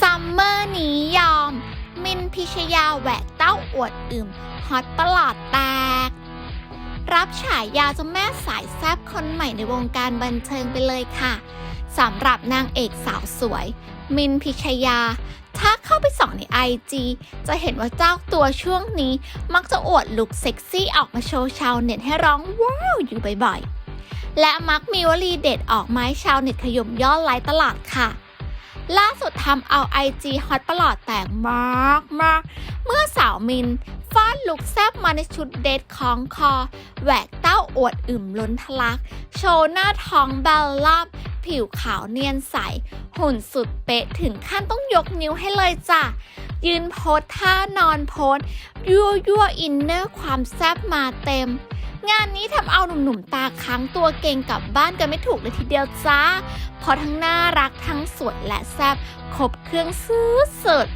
ซัมเมอร์นี้ยอม มินพิชยาแหวกเต้าอวดอึมฮอตประหลอดแตก รับฉายาเจ้าแม่สายแซบคนใหม่ในวงการบันเทิงไปเลยค่ะสำหรับนางเอกสาวสวย มินพิชยา ถ้าเข้าไปส่องในไอจีจะเห็นว่าเจ้าตัวช่วงนี้มักจะอวดลุคเซ็กซี่ออกมาโชว์ชาวเน็ตให้ร้องว้าวอยู่บ่อยๆ และมักมีวลีเด็ดออกไม้ชาวเน็ตขยมยอดไลค์ตลาดค่ะ ล่าสุดทำเอาไอจีฮอตประหลอดแตกมากมากเมื่อสาวมินฟาดลุกแซบมาในชุดเดทของคอ แหวกเต้าอวดอึมล้นทะลัก โชว์หน้าท้องเบลล่า ผิวขาวเนียนใส หุ่นสุดเป๊ะถึงขั้นต้องยกนิ้วให้เลยจ้ะ ยืนโพสท่านอนโพสยั่วยั่วอินเนอร์ความแซบมาเต็ม งานนี้ทำเอาหนุ่มๆตาค้างตัวเก่งกลับบ้านกันไม่ถูกเลยทีเดียวจ้า เพราะทั้งน่ารักทั้งสวยและแซบครบเครื่องซื้อเสิร์